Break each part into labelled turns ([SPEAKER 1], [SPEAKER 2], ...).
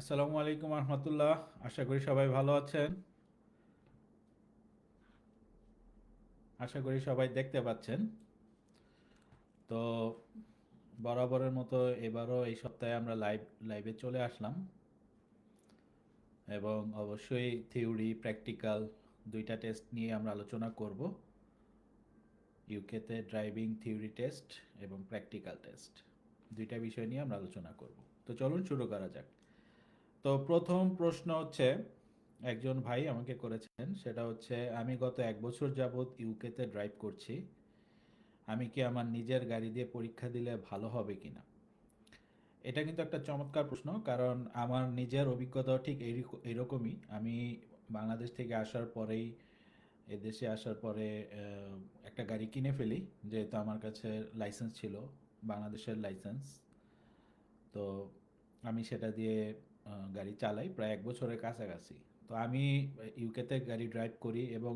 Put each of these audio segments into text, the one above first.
[SPEAKER 1] আসসালামু আলাইকুম রহমতুল্লাহ। আশা করি সবাই ভালো আছেন। আশা করি সবাই দেখতে পাচ্ছেন। তো বরাবরের মতো এবারও এই সপ্তাহে আমরা লাইভ, লাইভে চলে আসলাম। এবং অবশ্যই থিওরি, প্র্যাকটিক্যাল দুইটা টেস্ট নিয়ে আমরা আলোচনা করব। ইউকেতে ড্রাইভিং থিওরি টেস্ট এবং প্র্যাকটিক্যাল টেস্ট। দুইটা বিষয় নিয়ে আমরা আলোচনা করব। তো চলুন শুরু করা যাক। তো প্রথম প্রশ্ন হচ্ছে, একজন ভাই আমাকে করেছেন, সেটা হচ্ছে, আমি গত এক বছর যাবৎ ইউকেতে ড্রাইভ করছি। আমি কি আমার নিজের গাড়ি দিয়ে পরীক্ষা দিলে ভালো হবে কিনা? এটা কিন্তু একটা চমৎকার প্রশ্ন, কারণ আমার নিজের অভিজ্ঞতা ঠিক এইরকমই আমি বাংলাদেশ থেকে আসার পরেই, এদেশে আসার পরে একটা গাড়ি কিনে ফেলি, যেহেতু আমার কাছে লাইসেন্স ছিল, বাংলাদেশের লাইসেন্স। তো আমি সেটা দিয়ে গাড়ি চালাই প্রায় এক বছরের কাছাকাছি। তো আমি ইউকেতে গাড়ি ড্রাইভ করি এবং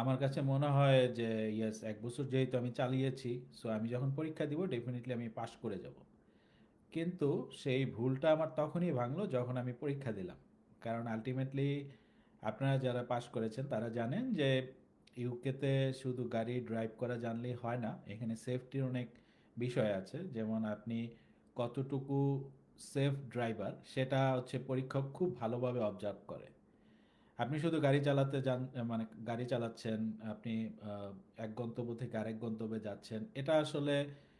[SPEAKER 1] আমার কাছে মনে হয় যে ইয়েস এক বছর যেহেতু আমি চালিয়েছি সো আমি যখন পরীক্ষা দিব ডেফিনেটলি আমি পাশ করে যাব। কিন্তু সেই ভুলটা আমার তখনই ভাঙলো যখন আমি পরীক্ষা দিলাম। কারণ আলটিমেটলি আপনারা যারা পাশ করেছেন, তারা জানেন যে ইউকেতে শুধু গাড়ি ড্রাইভ করা জানলেই হয় না, এখানে সেফটির অনেক বিষয় আছে। যেমন আপনি কতটুকু সেফ ড্রাইভার, সেটা হচ্ছে পরীক্ষক খুব ভালোভাবে অবজার্ভ করে। আপনি শুধু গাড়ি চালাতে যান মানে গাড়ি চালাচ্ছেন, আপনি এক গন্তব্য থেকে আরেক গন্তব্যে যাচ্ছেন, এটা আসলে,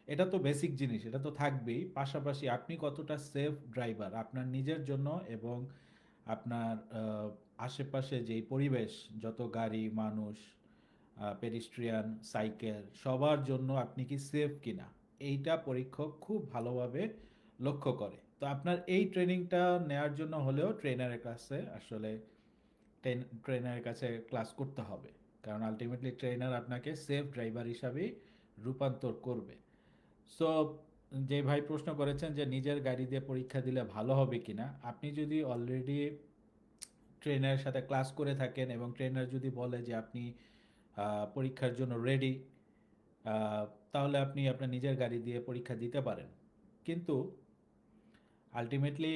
[SPEAKER 1] এটা তো বেসিক জিনিস, এটা তো থাকবেই। পাশাপাশি আপনি কতটা সেফ ড্রাইভার আপনার নিজের জন্য এবং আপনার আশেপাশে যেই পরিবেশ, যত গাড়ি, মানুষ পেডিস্ট্রিয়ান সাইকেল সবার জন্য আপনি কি সেফ কিনা, এইটা পরীক্ষক খুব ভালোভাবে লক্ষ্য করে। তো আপনার এই ট্রেনিংটা নেওয়ার জন্য হলেও ট্রেনারের কাছে আসলে ট্রেনারের কাছে ক্লাস করতে হবে। কারণ আলটিমেটলি ট্রেনার আপনাকে সেফ ড্রাইভার হিসাবেই রূপান্তর করবে। সো যে ভাই প্রশ্ন করেছেন যে নিজের গাড়ি দিয়ে পরীক্ষা দিলে ভালো হবে কিনা, আপনি যদি অলরেডি ট্রেনারের সাথে ক্লাস করে থাকেন এবং ট্রেনার যদি বলে যে আপনি পরীক্ষার জন্য রেডি তাহলে আপনি আপনার নিজের গাড়ি দিয়ে পরীক্ষা দিতে পারেন। কিন্তু আলটিমেটলি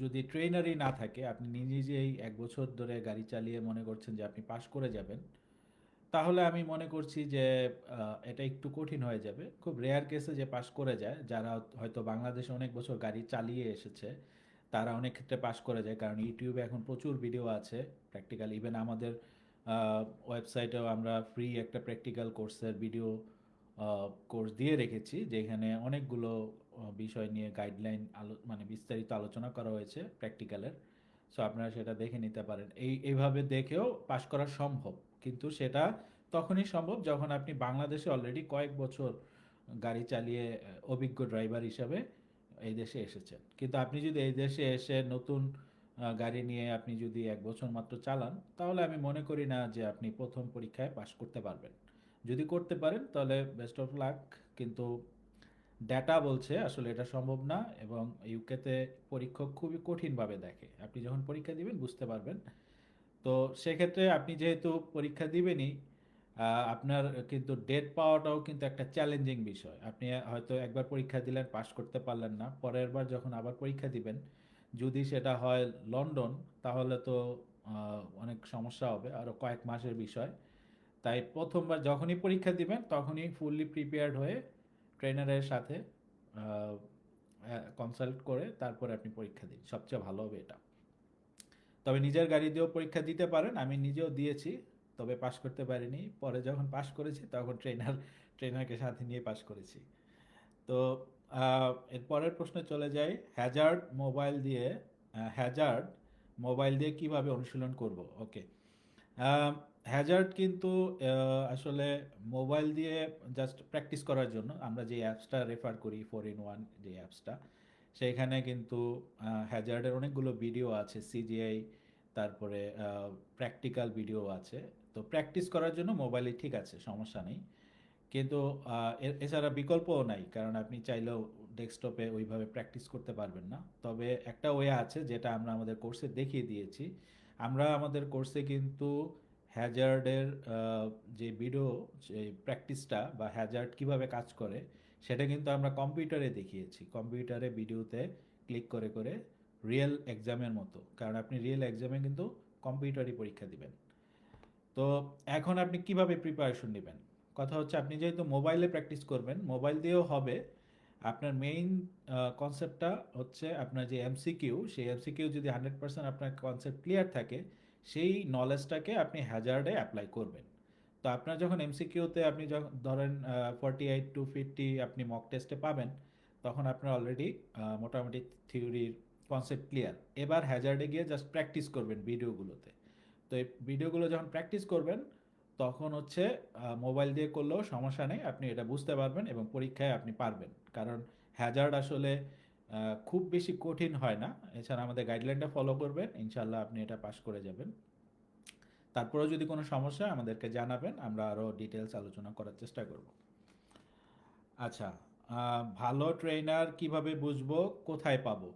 [SPEAKER 1] যদি ট্রেনারই না থাকে, আপনি নিজে নিজেই এক বছর ধরে গাড়ি চালিয়ে মনে করছেন যে আপনি পাশ করে যাবেন, তাহলে আমি মনে করছি যে এটা একটু কঠিন হয়ে যাবে। খুব রেয়ার কেসে যে পাশ করে যায়, যারা হয়তো বাংলাদেশে অনেক বছর গাড়ি চালিয়ে এসেছে, তারা অনেক ক্ষেত্রে পাশ করে যায়। কারণ ইউটিউবে এখন প্রচুর ভিডিও আছে প্র্যাকটিক্যাল ইভেন আমাদের ওয়েবসাইটেও আমরা ফ্রি একটা প্র্যাকটিক্যাল কোর্সের ভিডিও কোর্স দিয়ে রেখেছি, যেখানে অনেকগুলো বিষয় নিয়ে গাইডলাইন আলো মানে বিস্তারিত আলোচনা করা হয়েছে প্র্যাকটিক্যালের সো আপনারা সেটা দেখে নিতে পারেন। এই এইভাবে দেখেও পাশ করা সম্ভব। কিন্তু সেটা তখনই সম্ভব যখন আপনি বাংলাদেশে অলরেডি কয়েক বছর গাড়ি চালিয়ে অভিজ্ঞ ড্রাইভার হিসাবে এই দেশে এসেছেন। কিন্তু আপনি যদি এই দেশে এসে নতুন গাড়ি নিয়ে আপনি যদি এক বছর মাত্র চালান, তাহলে আমি মনে করি না যে আপনি প্রথম পরীক্ষায় পাশ করতে পারবেন। যদি করতে পারেন, তাহলে বেস্ট অফ লাক কিন্তু ডেটা বলছে আসলে এটা সম্ভব না এবং ইউকেতে পরীক্ষক খুবই কঠিনভাবে দেখে। আপনি যখন পরীক্ষা দিবেন, বুঝতে পারবেন। তো সেক্ষেত্রে আপনি যেহেতু পরীক্ষা দিবেনই আপনার কিন্তু ডেট পাওয়াটাও কিন্তু একটা চ্যালেঞ্জিং বিষয়। আপনি হয়তো একবার পরীক্ষা দিলেন পাশ করতে পারলেন না। পরের বার যখন আবার পরীক্ষা দিবেন, যদি সেটা হয় লন্ডন, তাহলে তো অনেক সমস্যা হবে আরও কয়েক মাসের বিষয়। তাই প্রথমবার যখনই পরীক্ষা দিবেন, তখনই ফুললি প্রিপেয়ার্ড হয়ে ট্রেনারের সাথে কনসাল্ট করে তারপরে আপনি পরীক্ষা দিন। সবচেয়ে ভালো হবে এটা। তবে নিজের গাড়ি দিয়েও পরীক্ষা দিতে পারেন আমি নিজেও দিয়েছি তবে পাশ করতে পারিনি। পরে যখন পাশ করেছি তখন ট্রেনার ট্রেনারকে সাথে নিয়ে পাশ করেছি। তো আহ, এর পরের প্রশ্নে চলে যাই। হ্যাজার্ড মোবাইল দিয়ে হ্যাজার্ড মোবাইল দিয়ে কীভাবে অনুশীলন করব? ওকে হ্যাজার্ড কিন্তু আসলে মোবাইল দিয়ে জাস্ট প্র্যাকটিস করার জন্য, আমরা যে অ্যাপসটা রেফার করি ফোর ইন ওয়ান যে অ্যাপসটা সেইখানে কিন্তু হ্যাজার্ডের অনেকগুলো ভিডিও আছে সিজিআই তারপরে প্র্যাকটিক্যাল ভিডিও আছে। তো প্র্যাকটিস করার জন্য মোবাইলে ঠিক আছে, সমস্যা নেই। কিন্তু এছাড়া বিকল্পও নাই, কারণ আপনি চাইলেও ডেস্কটপে ওইভাবে প্র্যাকটিস করতে পারবেন না। তবে একটা ওয়ে আছে, যেটা আমরা আমাদের কোর্সে দেখিয়ে দিয়েছি। আমরা আমাদের কোর্সে কিন্তু হ্যাজার্ডের যে ভিডিও যে প্র্যাকটিসটা বা হ্যাজার্ড কীভাবে কাজ করে, সেটা কিন্তু আমরা কম্পিউটারে দেখিয়েছি। কম্পিউটারে ভিডিওতে ক্লিক করে করে রিয়েল এক্সামের মতো। কারণ আপনি রিয়েল এক্সামে কিন্তু কম্পিউটারই পরীক্ষা দিবেন। তো এখন আপনি কীভাবে প্রিপারেশন নেবেন? কথা হচ্ছে আপনি যেহেতু মোবাইলে প্র্যাকটিস করবেন মোবাইল দিয়েও হবে। আপনার মেইন কনসেপ্টটা হচ্ছে আপনার যে এমসিকিউ সেই এমসিকিউ যদি হান্ড্রেড পার্সেন্ট আপনার কনসেপ্ট ক্লিয়ার থাকে সেই নলেজটাকে আপনি হ্যাজার্ডে অ্যাপ্লাই করবেন। তো আপনার যখন এমসিকিউতে আপনি যখন ধরেন ফর্টি এইট টু ফিফটি আপনি মক টেস্টে পাবেন, তখন আপনার অলরেডি মোটামুটি থিওরির কনসেপ্ট ক্লিয়ার এবার হ্যাজার্ডে গিয়ে জাস্ট প্র্যাকটিস করবেন ভিডিওগুলোতে তো এই ভিডিওগুলো যখন প্র্যাকটিস করবেন, তখন হচ্ছে মোবাইল দিয়ে করলেও সমস্যা নেই, আপনি এটা বুঝতে পারবেন এবং পরীক্ষায় আপনি পারবেন। কারণ হ্যাজার্ড আসলে খুব বেশি কঠিন হয় না। এছাড়া আমাদের গাইডলাইনটা ফলো করবেন। ইনশাল্লাহ আপনি এটা পাস করে যাবেন। তারপরেও যদি কোনো সমস্যা আমাদেরকে জানাবেন। আমরা আরও ডিটেলস আলোচনা করার চেষ্টা করব। আচ্ছা ভালো ট্রেনার কীভাবে বুঝব? কোথায় পাবো?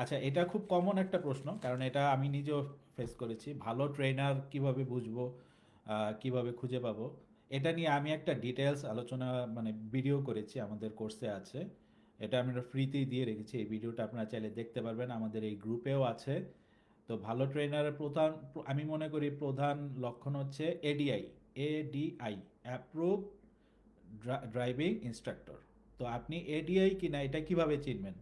[SPEAKER 1] আচ্ছা এটা খুব কমন একটা প্রশ্ন, কারণ এটা আমি নিজেও ফেস করেছি। ভালো ট্রেনার কীভাবে বুঝব? কীভাবে খুঁজে পাবো? এটা নিয়ে আমি একটা ডিটেলস আলোচনা মানে ভিডিও করেছি, আমাদের কোর্সে আছে। এটা আমরা ফ্রিতেই দিয়ে রেখেছি। এই ভিডিওটা আপনারা চাইলে দেখতে পারবেন। আমাদের এই গ্রুপেও আছে। তো ভালো ট্রেনারের প্রধান, আমি মনে করি প্রধান লক্ষণ হচ্ছে ADI ADI approve driving instructor তো আপনি এডিআই কিনা এটা কীভাবে চিনবেন?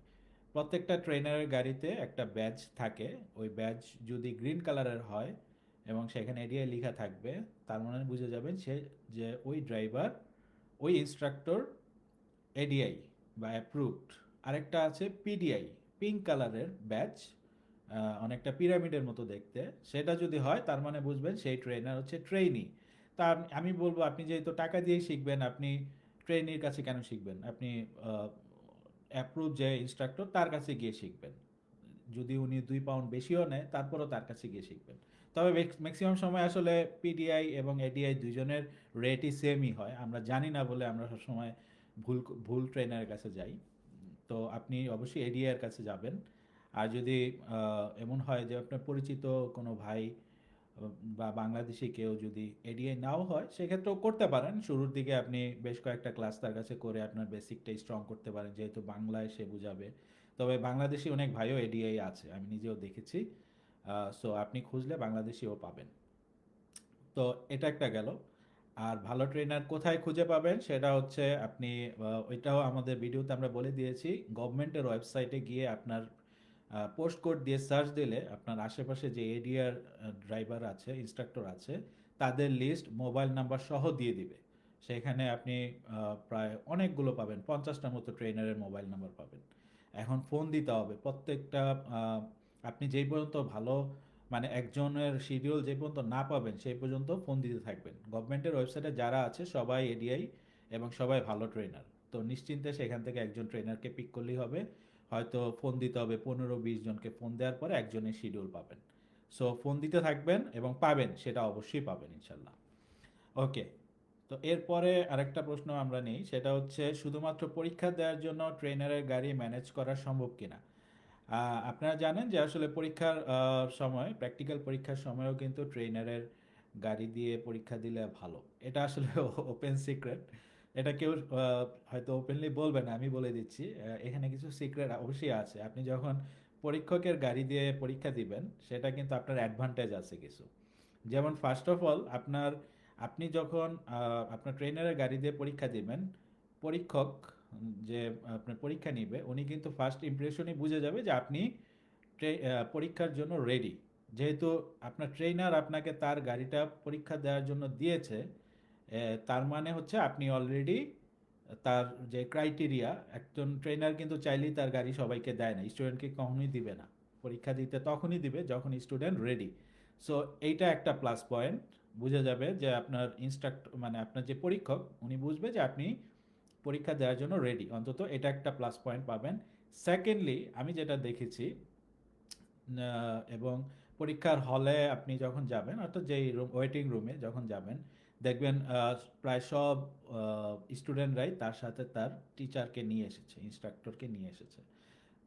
[SPEAKER 1] প্রত্যেকটা ট্রেনারের গাড়িতে একটা ব্যাজ থাকে। ওই ব্যাজ যদি গ্রিন কালারের হয় এবং সেখানে এডিআই লেখা থাকবে, তার মানে বুঝে যাবেন সে, যে ওই ড্রাইভার ওই ইনস্ট্রাক্টর এডিআই বা অ্যাপ্রুভড আরেকটা আছে পিডিআই পিঙ্ক কালারের ব্যাচ অনেকটা পিরামিডের মতো দেখতে। সেটা যদি হয়, তার মানে বুঝবেন সেই ট্রেনার হচ্ছে ট্রেনি তা আমি- বলব, আপনি যেহেতু টাকা দিয়েই শিখবেন, আপনি ট্রেনির কাছে কেন শিখবেন? আপনি অ্যাপ্রুভ যে ইনস্ট্রাক্টর তার কাছে গিয়ে শিখবেন। যদি উনি দুই পাউন্ড বেশিও নেয়, তারপরও তার কাছে গিয়ে শিখবেন। তবে ম্যাক্সিমাম সময় আসলে পিডিআই এবং এডিআই দুজনের রেটই সেমই হয়। আমরা জানি না বলে আমরা সবসময় ভুল ভুল ট্রেনারের কাছে যাই, তো আপনি অবশ্যই এডিআই এর কাছে যাবেন। আর যদি এমন হয় যে আপনার পরিচিত কোনো ভাই বা বাংলাদেশি কেউ যদি এডিআই নাও হয়, সেক্ষেত্রেও করতে পারেন। শুরুর দিকে আপনি বেশ কয়েকটা ক্লাস তার কাছে করে আপনার বেসিকটাই স্ট্রং করতে পারেন, যেহেতু বাংলায় সে বুঝাবে। তবে বাংলাদেশি অনেক ভাইও এডিআই আছে, আমি নিজেও দেখেছি। সো আপনি খুঁজলে বাংলাদেশিও পাবেন। তো এটা একটা গেল। আর ভালো ট্রেনার কোথায় খুঁজে পাবেন সেটা হচ্ছে আপনি ওইটাও আমাদের ভিডিওতে আমরা বলে দিয়েছি। গভর্নমেন্টের ওয়েবসাইটে গিয়ে আপনার পোস্ট কোড দিয়ে সার্চ দিলে আপনার আশেপাশে যে এরিয়ার ড্রাইভার আছে ইনস্ট্রাক্টর আছে, তাদের লিস্ট মোবাইল নাম্বার সহ দিয়ে দিবে। সেখানে আপনি প্রায় অনেকগুলো পাবেন পঞ্চাশটার মতো ট্রেনারের মোবাইল নাম্বার পাবেন। এখন ফোন দিতে হবে। প্রত্যেকটা আপনি যেই পর্যন্ত ভালো মানে একজনের শিডিউল যে পর্যন্ত না পাবেন, সেই পর্যন্ত ফোন দিতে থাকবেন। গভর্নমেন্টের ওয়েবসাইটে যারা আছে, সবাই এডিআই এবং সবাই ভালো ট্রেনার তো নিশ্চিন্তে সেখান থেকে একজন ট্রেনারকে পিক করলেই হবে। হয়তো ফোন দিতে হবে পনেরো বিশ জনকে। ফোন দেওয়ার পরে একজনের শিডিউল পাবেন। সো ফোন দিতে থাকবেন এবং পাবেন, সেটা অবশ্যই পাবেন ইনশাল্লাহ। ওকে তো এরপরে আরেকটা প্রশ্ন আমরা নেই। সেটা হচ্ছে, শুধুমাত্র পরীক্ষা দেওয়ার জন্য ট্রেনারের গাড়ি ম্যানেজ করা সম্ভব কিনা? আপনারা জানেন যে আসলে পরীক্ষার সময় প্র্যাকটিক্যাল পরীক্ষার সময়ও কিন্তু ট্রেনারের গাড়ি দিয়ে পরীক্ষা দিলে ভালো। এটা আসলে ওপেন সিক্রেট এটা কেউ হয়তো ওপেনলি বলবে না, আমি বলে দিচ্ছি। এখানে কিছু সিক্রেট অবশ্যই আছে। আপনি যখন পরীক্ষকের গাড়ি দিয়ে পরীক্ষা দিবেন, সেটা কিন্তু আপনার অ্যাডভান্টেজ আছে কিছু। যেমন ফার্স্ট অফ অল আপনার, আপনি যখন আপনার ট্রেনারের গাড়ি দিয়ে পরীক্ষা দিবেন, পরীক্ষক যে আপনার পরীক্ষা নিবে, উনি কিন্তু ফার্স্ট ইমপ্রেশনই বুঝে যাবে যে আপনি পরীক্ষার জন্য রেডি যেহেতু আপনার ট্রেনার আপনাকে তার গাড়িটা পরীক্ষা দেওয়ার জন্য দিয়েছে তার মানে হচ্ছে আপনি অলরেডি তার যে ক্রাইটেরিয়া একজন ট্রেনার কিন্তু চাইলেই তার গাড়ি সবাইকে দেয় না স্টুডেন্টকে কখনোই দিবে না। পরীক্ষা দিতে তখনই দিবে যখন স্টুডেন্ট রেডি সো এইটা একটা প্লাস পয়েন্ট বুঝে যাবে যে আপনার ইনস্ট্রাক্ট মানে আপনার যে পরীক্ষক, উনি বুঝবে যে আপনি পরীক্ষা দেওয়ার জন্য রেডি অন্তত এটা একটা প্লাস পয়েন্ট পাবেন। সেকেন্ডলি আমি যেটা দেখেছি এবং পরীক্ষার হলে আপনি যখন যাবেন, অর্থাৎ যেই রুম ওয়েটিং রুমে যখন যাবেন, দেখবেন প্রায় সব স্টুডেন্টরাই তার সাথে তার টিচারকে নিয়ে এসেছে ইনস্ট্রাক্টরকে নিয়ে এসেছে।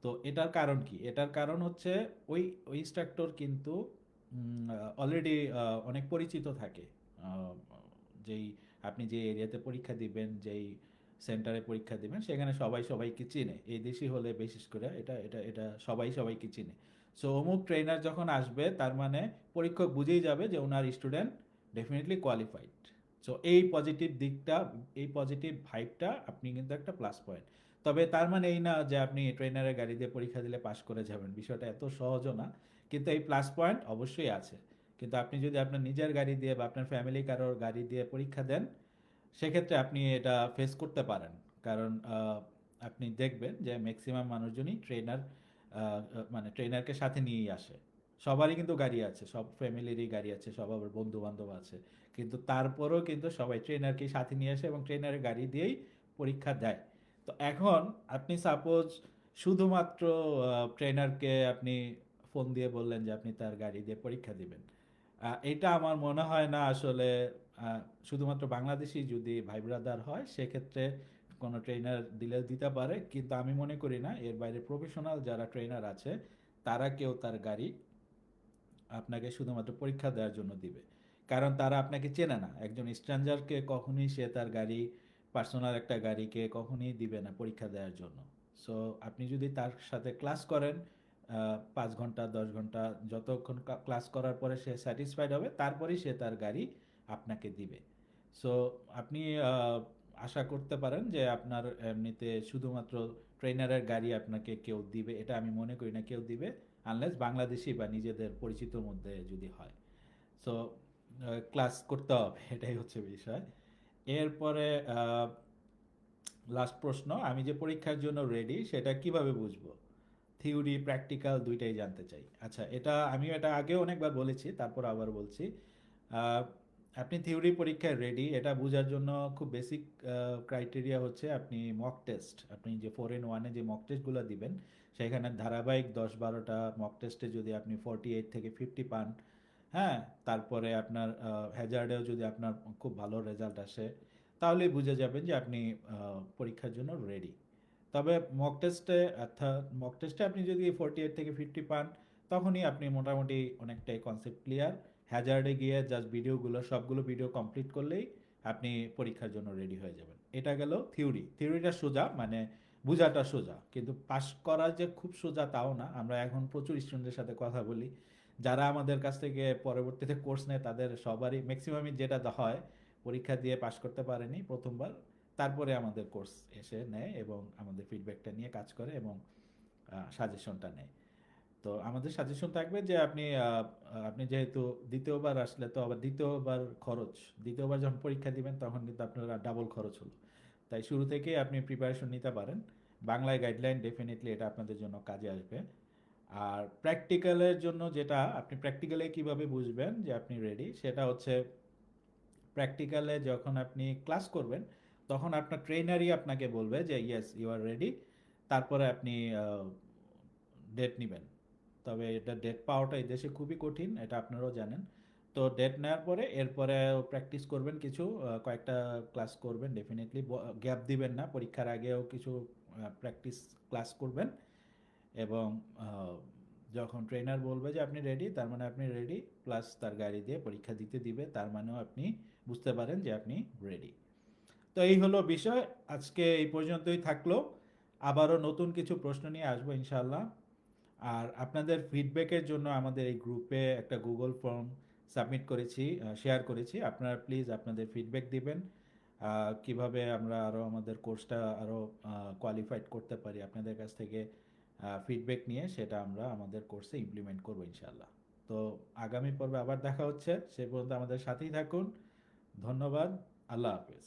[SPEAKER 1] তো এটার কারণ কি? এটার কারণ হচ্ছে ওই ওই ইনস্ট্রাক্টর কিন্তু অলরেডি অনেক পরিচিত থাকে। যেই আপনি যে এরিয়াতে পরীক্ষা দিবেন, যেই সেন্টারে পরীক্ষা দিবেন, সেখানে সবাই সবাইকে চিনে। এই দেশি হলে বিশেষ করে এটা এটা এটা সবাই সবাইকে চিনে। সো অমুক ট্রেনার যখন আসবে, তার মানে পরীক্ষক বুঝেই যাবে যে ওনার স্টুডেন্ট ডেফিনেটলি কোয়ালিফাইড সো এই পজিটিভ দিকটা, এই পজিটিভ ভাইবটা আপনি কিন্তু একটা প্লাস পয়েন্ট তবে তার মানে এই না যে আপনি ট্রেনারের গাড়ি দিয়ে পরীক্ষা দিলে পাশ করে যাবেন, বিষয়টা এত সহজও না। কিন্তু এই প্লাস পয়েন্ট অবশ্যই আছে। কিন্তু আপনি যদি আপনার নিজের গাড়ি দিয়ে বা আপনার ফ্যামিলি কারোর গাড়ি দিয়ে পরীক্ষা দেন সেক্ষেত্রে আপনি এটা ফেস করতে পারেন। কারণ আপনি দেখবেন যে ম্যাক্সিমাম মানুষজনই ট্রেনার মানে ট্রেনারকে সাথে নিয়েই আসে। সবারই কিন্তু গাড়ি আছে, সব ফ্যামিলিরই গাড়ি আছে, সব আবার বন্ধু বান্ধব আছে। কিন্তু তারপরেও কিন্তু সবাই ট্রেনারকেই সাথে নিয়ে আসে এবং ট্রেনারের গাড়ি দিয়েই পরীক্ষা দেয়। তো এখন আপনি সাপোজ শুধুমাত্র ট্রেনারকে আপনি ফোন দিয়ে বললেন যে আপনি তার গাড়ি দিয়ে পরীক্ষা দিবেন। এটা আমার মনে হয় না আসলে শুধুমাত্র বাংলাদেশি যদি ভাই ব্রাদার হয়, সেক্ষেত্রে কোনো ট্রেনার দিলে দিতে পারে। কিন্তু আমি মনে করি না, এর বাইরে প্রফেশনাল যারা ট্রেনার আছে, তারা কেউ তার গাড়ি আপনাকে শুধুমাত্র পরীক্ষা দেওয়ার জন্য দিবে। কারণ তারা আপনাকে চেনে না। একজন স্ট্রেঞ্জারকে কখনই সে তার গাড়ি পার্সোনাল একটা গাড়িকে কখনই দিবে না পরীক্ষা দেওয়ার জন্য। সো আপনি যদি তার সাথে ক্লাস করেন পাঁচ ঘণ্টা, দশ ঘণ্টা, যতক্ষণ ক্লাস করার পরে সে স্যাটিসফাইড হবে, তারপরেই সে তার গাড়ি আপনাকে দিবে। সো আপনি আশা করতে পারেন যে আপনার এমনিতে শুধুমাত্র ট্রেনারের গাড়ি আপনাকে কেউ দিবে, এটা আমি মনে করি না কেউ দিবে আনলেস বাংলাদেশি বা নিজেদের পরিচিত মধ্যে যদি হয়। সো ক্লাস করতে হবে, এটাই হচ্ছে বিষয়। এরপরে লাস্ট প্রশ্ন, আমি যে পরীক্ষার জন্য রেডি সেটা কীভাবে বুঝব? থিওরি প্র্যাকটিক্যাল দুইটাই জানতে চাই। আচ্ছা এটা আমি এটা আগেও অনেকবার বলেছি, তারপর আবার বলছি। আপনি থিওরি পরীক্ষায় রেডি এটা বোঝার জন্য খুব বেসিক ক্রাইটেরিয়া হচ্ছে আপনি মক টেস্ট আপনি যে ফোর ইন ওয়ানে যে মক টেস্টগুলো দিবেন, সেখানে ধারাবাহিক দশ বারোটা মক টেস্টে যদি আপনি ফর্টি এইট থেকে ফিফটি পান হ্যাঁ তারপরে আপনার হ্যাজার্ডেও যদি আপনার খুব ভালো রেজাল্ট আসে, তাহলেই বুঝে যাবেন যে আপনি পরীক্ষার জন্য রেডি তবে মক টেস্টে অর্থাৎ মক টেস্টে আপনি যদি ফোরটি এইট থেকে ফিফটি পান, তখনই আপনি মোটামুটি অনেকটাই কনসেপ্ট ক্লিয়ার হ্যাজার্ডে গিয়ে জাস্ট ভিডিওগুলো সবগুলো ভিডিও কমপ্লিট করলেই আপনি পরীক্ষার জন্য রেডি হয়ে যাবেন। এটা গেল থিওরি থিওরিটা সোজা মানে বোঝাটা সোজা। কিন্তু পাস করা যে খুব সোজা তাও না। আমরা এখন প্রচুর স্টুডেন্টের সাথে কথা বলি। যারা আমাদের কাছ থেকে পরবর্তীতে কোর্স নেয়, তাদের সবারই ম্যাক্সিমামই যেটা হয়, পরীক্ষা দিয়ে পাশ করতে পারেনি প্রথমবার। তারপরে আমাদের কোর্স এসে নেয় এবং আমাদের ফিডব্যাকটা নিয়ে কাজ করে এবং সাজেশনটা নেয়। তো আমাদের সাজেশন থাকবে যে আপনি আপনি যেহেতু দ্বিতীয়বার আসলে তো আবার দ্বিতীয়বার খরচ, দ্বিতীয়বার যখন পরীক্ষা দিবেন তখন কিন্তু আপনার ডাবল খরচ হলো। তাই শুরু থেকেই আপনি প্রিপারেশন নিতে পারেন। বাংলায় গাইডলাইন ডেফিনেটলি এটা আপনাদের জন্য কাজে আসবে। আর প্র্যাকটিক্যালের জন্য যেটা, আপনি প্র্যাকটিক্যালে কীভাবে বুঝবেন যে আপনি রেডি সেটা হচ্ছে প্র্যাকটিক্যালে যখন আপনি ক্লাস করবেন, তখন আপনার ট্রেনারই আপনাকে বলবে যে ইয়েস ইউ আর রেডি তারপরে আপনি ডেট নেবেন। তবে এটা ডেট পাওয়াটা এই দেশে খুবই কঠিন, এটা আপনারাও জানেন। তো ডেট নেওয়ার পরে এরপরে প্র্যাকটিস করবেন কিছু কয়েকটা ক্লাস করবেন ডেফিনেটলি গ্যাপ দিবেন না, পরীক্ষার আগেও কিছু প্র্যাকটিস ক্লাস করবেন। এবং যখন ট্রেনার বলবে যে আপনি রেডি তার মানে আপনি রেডি প্লাস তার গাড়ি দিয়ে পরীক্ষা দিতে দিবে, তার মানেও আপনি বুঝতে পারেন যে আপনি রেডি তো এই হলো বিষয়, আজকে এই পর্যন্তই থাকল। আবারও নতুন কিছু প্রশ্ন নিয়ে আসব ইনশাআল্লাহ। আর আপনাদের ফিডব্যাকের জন্য আমাদের এই গ্রুপে একটা গুগল ফর্ম সাবমিট করেছি শেয়ার করেছি। আপনারা প্লিজ আপনাদের ফিডব্যাক দিবেন কীভাবে আমরা আরও আমাদের কোর্সটা আরও কোয়ালিফাইড করতে পারি আপনাদের কাছ থেকে ফিডব্যাক নিয়ে, সেটা আমরা আমাদের কোর্সে ইমপ্লিমেন্ট করব ইনশাল্লাহ তো আগামী পর্বে আবার দেখা হচ্ছে, সে পর্যন্ত আমাদের সাথেই থাকুন। ধন্যবাদ, আল্লাহ হাফেজ।